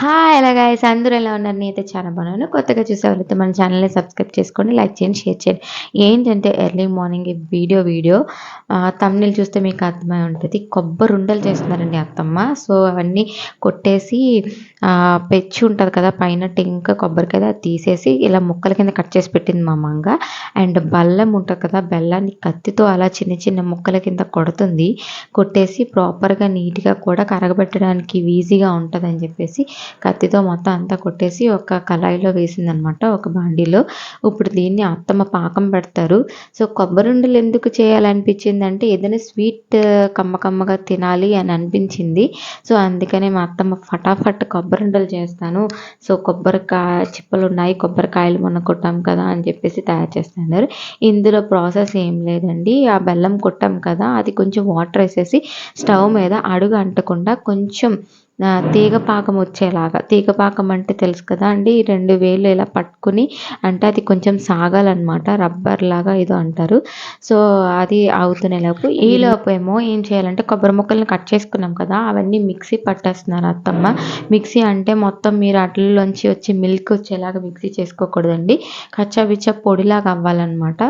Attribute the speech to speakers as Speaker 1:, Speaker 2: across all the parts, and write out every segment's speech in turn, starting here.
Speaker 1: Hi ఎలా guys అందరూ ఎలా ఉన్నారు? నేనైతే చాలా బాగున్నాను. కొత్తగా చూసేవాళ్ళైతే మన ఛానల్ని సబ్స్క్రైబ్ చేసుకోండి లైక్ చేయండి షేర్ చేయండి. ఏంటంటే ఎర్లీ మార్నింగ్ ఈ వీడియో వీడియో తమిళ చూస్తే మీకు అర్థమై ఉంటుంది. కొబ్బరి ఉండలు చేస్తున్నారండి అత్తమ్మ. సో అవన్నీ కొట్టేసి పెచ్చి ఉంటుంది కదా పైన టెంక కొబ్బరికాయ అది తీసేసి ఇలా ముక్కల కింద కట్ చేసి పెట్టింది మా మంగ అండ్ బెల్లం ఉంటుంది కదా బెల్లాన్ని కత్తితో అలా చిన్న చిన్న ముక్కల కింద కొడుతుంది. కొట్టేసి ప్రాపర్గా నీట్గా కూడా కరగబెట్టడానికి ఈజీగా ఉంటుందని చెప్పేసి కత్తితో మొత్తం అంతా కొట్టేసి ఒక కళాయిలో వేసిందనమాట ఒక బాండీలో. ఇప్పుడు దీన్ని అత్తమ్మ పాకం పెడతారు. సో కొబ్బరి ఉండలు ఎందుకు చేయాలనిపించింది అంటే ఏదైనా స్వీట్ కమ్మ కమ్మగా తినాలి అని అనిపించింది. సో అందుకనే మా అత్తమ్మ ఫటాఫట్ కొబ్బరి ఉండలు చేస్తాను. సో కొబ్బరికాయ చిప్పలు ఉన్నాయి కొబ్బరికాయలు మొన్న కొట్టాం కదా అని చెప్పేసి తయారు చేస్తున్నారు. ఇందులో ప్రాసెస్ ఏం లేదండి. ఆ బెల్లం కొట్టాం కదా అది కొంచెం వాటర్ వేసేసి స్టవ్ మీద అడుగు అంటకుండా కొంచెం తీగ పాకం వచ్చేలాగా. తీగ పాకం అంటే తెలుసు కదా అండి? ఈ రెండు వేలు ఇలా పట్టుకుని అంటే అది కొంచెం సాగాలన్నమాట. రబ్బర్ లాగా ఏదో అంటారు. సో అది అవుతునే లోపు. ఈ ఏమో ఏం చేయాలంటే కొబ్బరి ముక్కల్ని కట్ చేసుకున్నాం కదా అవన్నీ మిక్సీ పట్టేస్తున్నారు అత్తమ్మ. మిక్సీ అంటే మొత్తం మీరు అట్లలోంచి వచ్చి మిల్క్ వచ్చేలాగా మిక్సీ చేసుకోకూడదండి. కచ్చా బిచ్చా పొడిలాగా అవ్వాలన్నమాట.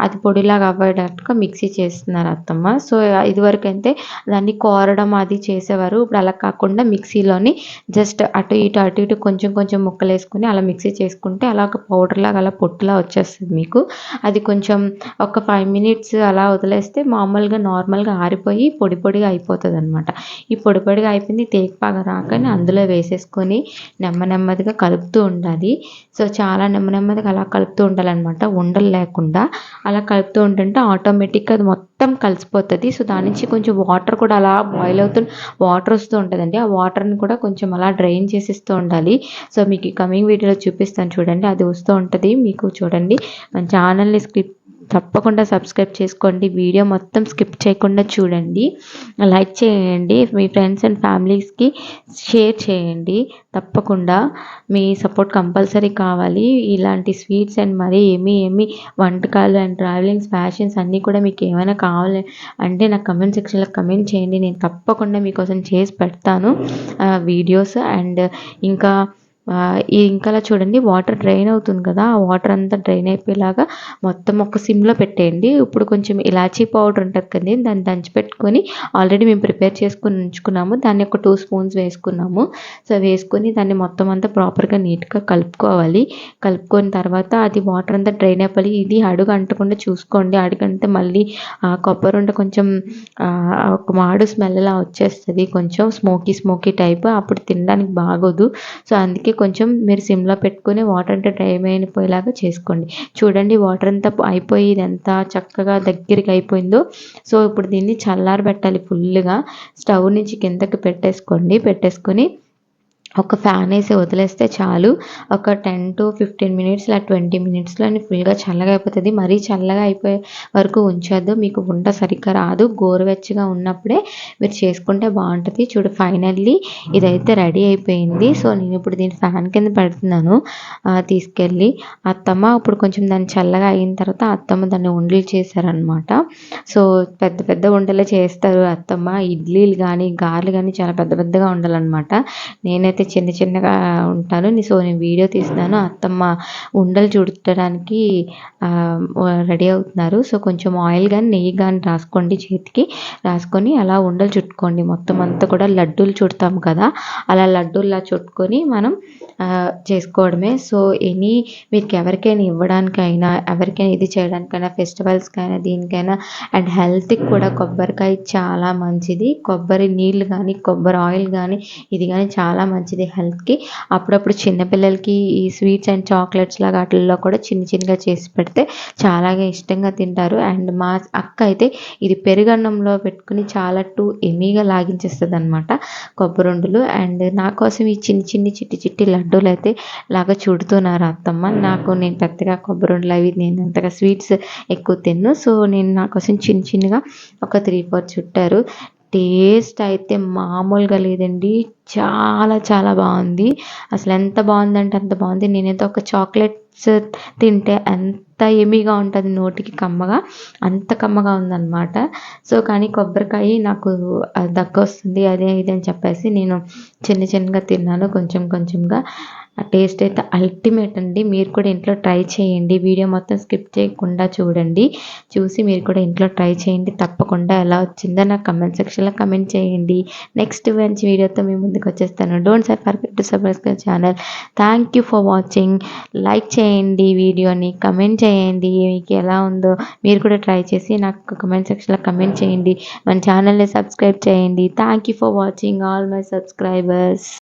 Speaker 1: అది పొడిలాగా అవ్వేటట్టుగా మిక్సీ చేస్తున్నారు అత్తమ్మ. సో ఇదివరకు అయితే దాన్ని కోరడం అది చేసేవారు. ఇప్పుడు అలా కాకుండా మిక్సీలోని జస్ట్ అటు ఇటు అటు ఇటు కొంచెం కొంచెం ముక్కలు వేసుకుని అలా మిక్సీ చేసుకుంటే అలా ఒక పౌడర్ లాగా అలా పొట్టులా వచ్చేస్తుంది మీకు. అది కొంచెం ఒక ఫైవ్ మినిట్స్ అలా వదిలేస్తే మామూలుగా నార్మల్గా ఆరిపోయి పొడి పొడిగా అయిపోతుంది అనమాట ఈ పొడి పొడిగా అయిపోయింది తేగపాగా రాకని అందులో వేసేసుకొని నెమ్మ నెమ్మదిగా కలుపుతూ ఉండాలి. సో చాలా నెమ్మ నెమ్మదిగా అలా కలుపుతూ ఉండాలన్నమాట. ఉండలు లేకుండా అలా కలుపుతూ ఉంటుంటే ఆటోమేటిక్గా అది మొత్తం మొత్తం కలిసిపోతుంది. సో దాని నుంచి కొంచెం వాటర్ కూడా అలా బాయిల్ అవుతూ వాటర్ వస్తూ ఉంటుందండి. ఆ వాటర్ని కూడా కొంచెం అలా డ్రైన్ చేసేస్తూ ఉండాలి. సో మీకు కమింగ్ వీడియోలో చూపిస్తాను చూడండి. అది వస్తూ ఉంటుంది. మీకు చూడండి. మన ఛానల్ని స్క్రిప్ తప్పకుండా సబ్స్క్రైబ్ చేసుకోండి. వీడియో మొత్తం స్కిప్ చేయకుండా చూడండి. లైక్ చేయండి. మీ ఫ్రెండ్స్ అండ్ ఫ్యామిలీస్కి షేర్ చేయండి. తప్పకుండా మీ సపోర్ట్ కంపల్సరీ కావాలి. ఇలాంటి స్వీట్స్ అండ్ మరి ఏమి ఏమి వంటకాలు అండ్ ట్రావెలింగ్స్ ఫ్యాషన్స్ అన్నీ కూడా మీకు ఏమైనా కావాలి అంటే నాకు కమెంట్ సెక్షన్లో కమెంట్ చేయండి. నేను తప్పకుండా మీకోసం చేసి పెడతాను వీడియోస్ అండ్ ఇంకా ఈ ఇంకలా చూడండి వాటర్ డ్రైన్ అవుతుంది కదా ఆ వాటర్ అంతా డ్రైన్ అయిపోయేలాగా మొత్తం ఒక సిమ్లో పెట్టేయండి. ఇప్పుడు కొంచెం ఇలాచీ పౌడర్ ఉంటుంది కదండి దాన్ని దంచి పెట్టుకొని ఆల్రెడీ మేము ప్రిపేర్ చేసుకుని ఉంచుకున్నాము. దాన్ని ఒక టూ స్పూన్స్ వేసుకున్నాము. సో వేసుకొని దాన్ని మొత్తం అంతా ప్రాపర్గా నీట్గా కలుపుకోవాలి. కలుపుకొని తర్వాత అది వాటర్ అంతా డ్రైన్ అయిపోయి ఇది అడుగు అంటకుండా చూసుకోండి. అడుగంటే మళ్ళీ ఆ కొబ్బరి ఉండ కొంచెం ఒక మాడు స్మెల్లా వచ్చేస్తుంది. కొంచెం స్మోకీ స్మోకీ టైప్ అప్పుడు తినడానికి బాగోదు. సో అందుకే కొంచెం మీరు సిమ్లో పెట్టుకొని వాటర్ అంతా టైం అయిపోయేలాగా చేసుకోండి. చూడండి వాటర్ అంతా అయిపోయి ఇదంతా చక్కగా దగ్గరికి అయిపోయిందో. సో ఇప్పుడు దీన్ని చల్లారబెట్టాలి ఫుల్గా స్టవ్ నుంచి కిందకి పెట్టేసుకోండి. పెట్టేసుకొని ఒక ఫ్యాన్ వేసి వదిలేస్తే చాలు. ఒక టెన్ టు ఫిఫ్టీన్ మినిట్స్ ఇలా ట్వంటీ మినిట్స్లో ఫుల్గా చల్లగా అయిపోతుంది. మరీ చల్లగా అయిపోయే వరకు ఉంచొద్దు. మీకు వంట సరిగ్గా రాదు. గోరువెచ్చగా ఉన్నప్పుడే మీరు చేసుకుంటే బాగుంటుంది. చూడు ఫైనల్లీ ఇదైతే రెడీ అయిపోయింది. సో నేను ఇప్పుడు దీన్ని ఫ్యాన్ కింద పెడుతున్నాను. తీసుకెళ్ళి అత్తమ్మ ఇప్పుడు కొంచెం దాన్ని చల్లగా అయిన తర్వాత అత్తమ్మ దాన్ని ఉండలు చేశారనమాట సో పెద్ద పెద్ద ఉండలే చేస్తారు. అత్తమ్మ ఇడ్లీలు కానీ గారెలు కానీ చాలా పెద్ద పెద్దగా ఉండాలన్నమాట. నేనైతే చిన్న చిన్నగా ఉంటాను. సో నేను వీడియో తీస్తున్నాను. అత్తమ్మ ఉండలు చుట్టడానికి రెడీ అవుతున్నారు. సో కొంచెం ఆయిల్ కానీ నెయ్యి కానీ రాసుకోండి చేతికి. రాసుకొని అలా ఉండలు చుట్టుకోండి. మొత్తం అంతా కూడా లడ్డూలు చుడతాం కదా. అలా లడ్డూల్లా చుట్టుకొని మనం చేసుకోవడమే. సో ఎనీ మీకు ఎవరికైనా ఇవ్వడానికైనా ఎవరికైనా ఇది చేయడానికైనా ఫెస్టివల్స్కైనా దీనికైనా అండ్ హెల్త్కి కూడా కొబ్బరికాయ చాలా మంచిది. కొబ్బరి నీళ్ళు కానీ కొబ్బరి ఆయిల్ కానీ ఇది కానీ చాలా మంచిది. మంచిది హెల్త్కి. అప్పుడప్పుడు చిన్నపిల్లలకి ఈ స్వీట్స్ అండ్ చాక్లెట్స్ లాగా వాటిల్లో కూడా చిన్న చిన్నగా చేసి పెడితే చాలా ఇష్టంగా తింటారు. అండ్ మా అక్క అయితే ఇది పెరుగన్నంలో పెట్టుకుని చాలా టూ ఎమీగా లాగించేస్తుంది అనమాట కొబ్బరి అండ్ నా కోసం ఈ చిన్ని చిన్ని చిట్టి చిట్టి లడ్డూలు అయితే లాగా చుడుతున్నారు అత్తమ్మ. నాకు నేను పెద్దగా కొబ్బరుండలు అవి నేను అంతగా స్వీట్స్ ఎక్కువ తిన్ను. సో నేను నా కోసం చిన్న చిన్నగా ఒక త్రీ ఫోర్ చుట్టారు. టేస్ట్ అయితే మామూలుగా లేదండి. చాలా చాలా బాగుంది. అసలు ఎంత బాగుందంటే అంత బాగుంది. నేనైతే ఒక చాక్లెట్స్ తింటే తింటే ఎంత ఎమీగా ఉంటుంది నోటికి కమ్మగా అంత కమ్మగా ఉందన్నమాట. సో కానీ కొబ్బరికాయ నాకు దగ్గు అదే ఇది అని చెప్పేసి నేను చిన్న చిన్నగా తిన్నాను కొంచెం కొంచెంగా. ఆ టేస్ట్ అయితే అల్టిమేట్ అండి. మీరు కూడా ఇంట్లో ట్రై చేయండి. వీడియో మొత్తం స్కిప్ చేయకుండా చూడండి. చూసి మీరు కూడా ఇంట్లో ట్రై చేయండి. తప్పకుండా ఎలా వచ్చిందో నాకు కమెంట్ సెక్షన్లో కమెంట్ చేయండి. నెక్స్ట్ మంచి వీడియోతో మీ ముందుకు వచ్చేస్తాను. Don't sir forget to subscribe channel thank you for watching like చేయండి వీడియోని కమెంట్ చేయండి. మీకు ఎలా ఉందో మీరు కూడా ట్రై చేసి నాకు కమెంట్ సెక్షన్లో కమెంట్ చేయండి. మన ఛానల్ని సబ్స్క్రైబ్ చేయండి. Thank you for watching all my subscribers